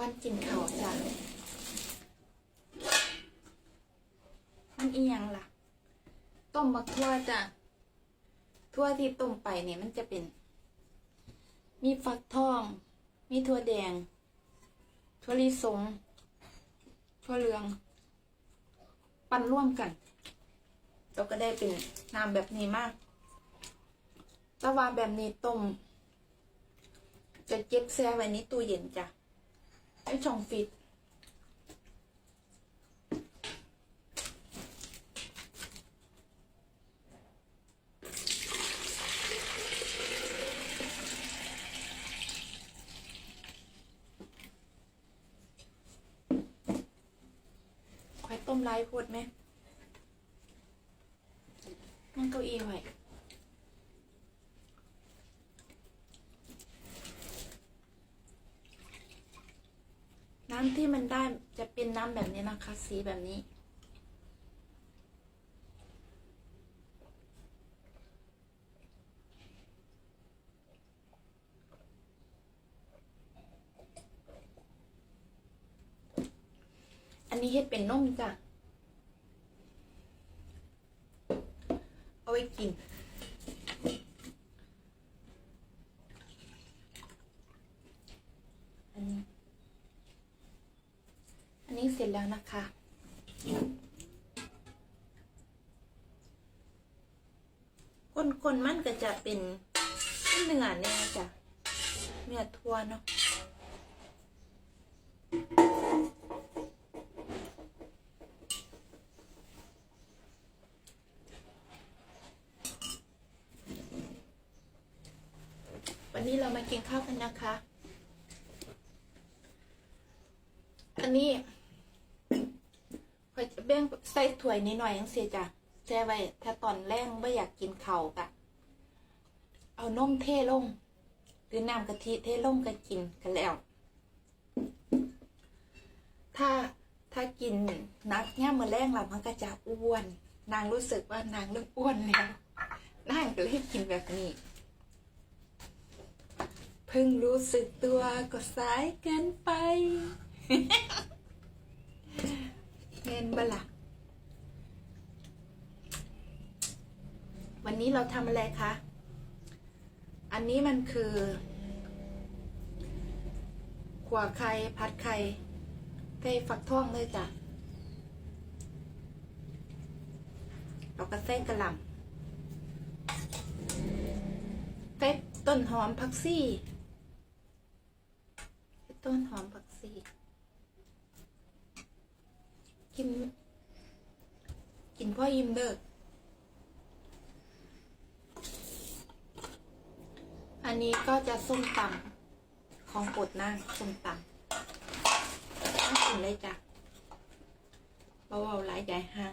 ก้อนกินขาวจ้ะมันอียังล่ะ ต้มบักทั่วจ้ะทั่วที่ต้มไปเนี่ยมันจะเป็น มีฟักทอง มีถั่วแดง ถั่วลิสงถั่วเหลือง ปั้นร่วมกันเราก็ได้เป็นน้ำแบบนี้มากแต่ว่าแบบนี้ต้มจะเก็บแช่ไว้ในตู้เย็นจ้ะ ให้ช่องฟิตควายต้มลายโพดไหมนั่งเก้าอี้ไว้ น้ำที่มันได้จะเป็นน้ำแบบนี้นะคะ สีแบบนี้ อันนี้เฮ็ดเป็นนมจ้ะ เอาไว้กิน อันนี้ อั นี้เสร็จแล้วนะคะ คนๆมันก็จะเป็นเนื้อเนี่ยจ้ะเนื้อทั่วเนาะวันนี้เรามากินข้าวกันนะคะ อันนี้ แบ่งใส่ถ้วยนิดหน่อยยังเสียจ้ะแช่ไว้ถ้าตอนแรกไม่อยากกินเข่ากะเอานมเทลง หรือน้ำกะทิเทลงก็กินกันแล้ว ถ้าถ้ากินนักเนี่ยมือแรงเรามันก็จะอ้วน นางรู้สึกว่านางเริ่มอ้วนแล้วนางก็เลยกินแบบนี้เพิ่งรู้สึกตัวก็สายเกินไป นบละวันนี้เราทำอะไรคะ อันนี้มันคือขัวไข่ผัดไข่ใส่ฝักทองเลยจ้ะ เราก็ใส่กระหล่ำใส่ต้นหอมผักซี่ ต้นหอมผักซี่ กิน กินพ่ออิ่มเด้ออันนี้ก็จะส้มตำของปดนางส้มตำน่ากินเลยจ้ะเบาๆหลายใหญ่ห้าง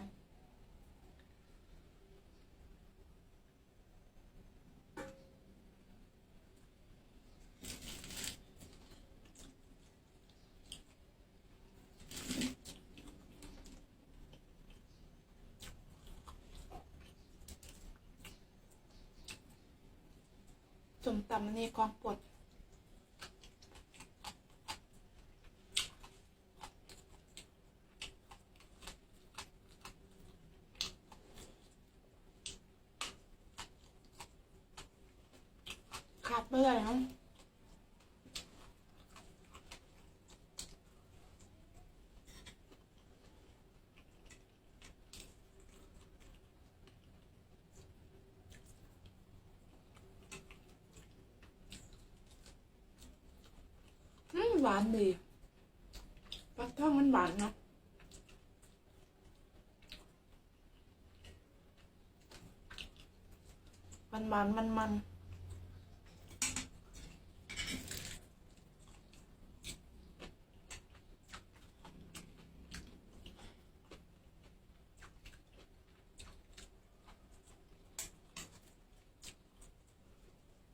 สมตำอันนี้ของปดขาดไม่ได้นอะอืม หวานดีปลาทองมันหวานเนาะมันหวานมันมัน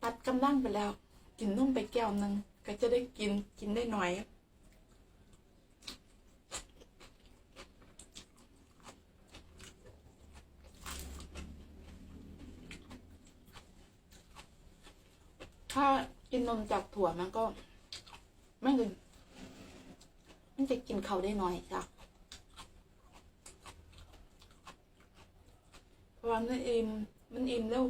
ตัดกำลังไปแล้ว กินนุ่มไปแก้วหนึง ก็จะได้กินกินได้หน่อยถ้ากินนมจากถั่วมันก็ไม่ถึงมันจะกินเขาได้น้อยจ้ะเพราะว่ามันอิ่มมันอิ่มแล้ว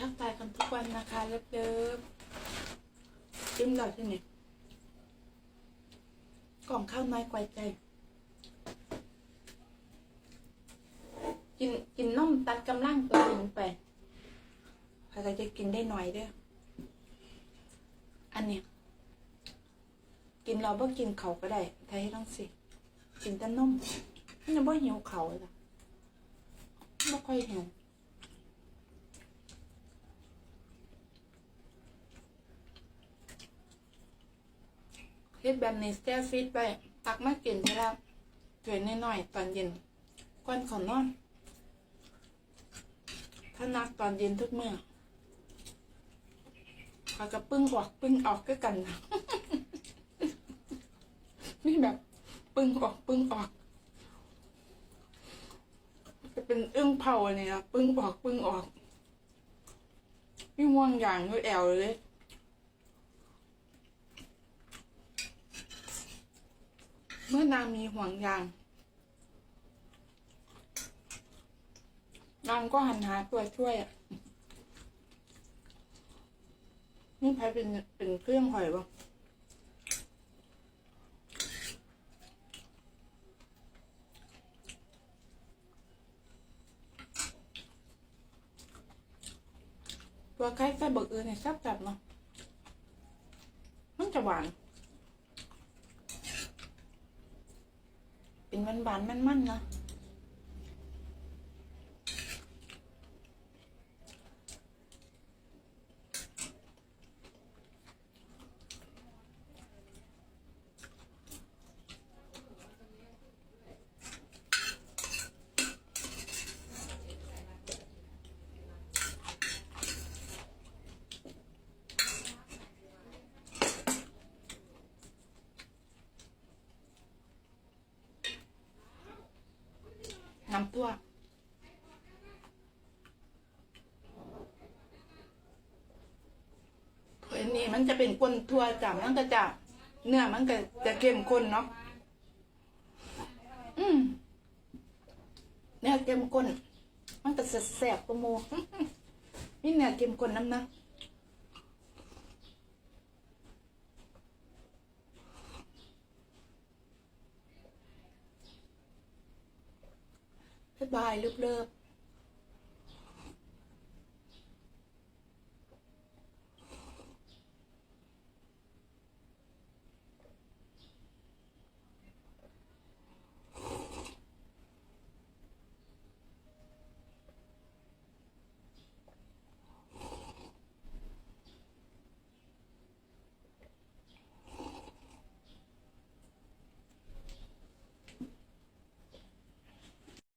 มาทักทายกันทุกวันนะคะเลิฟๆจิ้มหลอดที่นี่กล่องข้าวน้อยกว่าใจ กินกินนมตัดกำลังตัวเองไปใครจะกินได้หน่อยเด้ออันเนี้ยกินเราบ่กินเขาก็ได้ไทยต้องสิกินแต่นมมันยังบ่หิวเขาเลยจ้ะไม่ค่อยหิว เฮ็ดแบบนี้แช่ฟิตไปตักมากินใช่แล้วถ้วยน้อยๆตอนเย็นก่อนขอนอน ถ้านักตอนเย็นทุกเมื่อเขาก็ปึ้งออกปึ้งออกก็กันนะนี่แบบ ปึ้งออกปึ้งออกจะเป็นอึ้งเผาอันนี้นะปึ้งออกปึ้งออกนี่ม่วงอย่างด้วยแอวเลย เมื่อนางมีห่วงยางนางก็หันหาตัวช่วยอะนี่ใครเป็นเป็นเครื่องหอยบ้างตัวไก่ไส้เบิกเอือเนี่ยแซ่บจัดเนาะมันจะหวาน เป็นหวานๆมันๆเนาะ ตัวถ้วนี้มันจะเป็นก้นทั่วจ้ะมันก็จะ เนื้อมันก็จะเข้มข้นเนาะ อืมเนื้อเข้มข้น มันก็แสบกว่าหมูนี่เนื้อเข้มข้นน้ำนะ บายเลิบๆ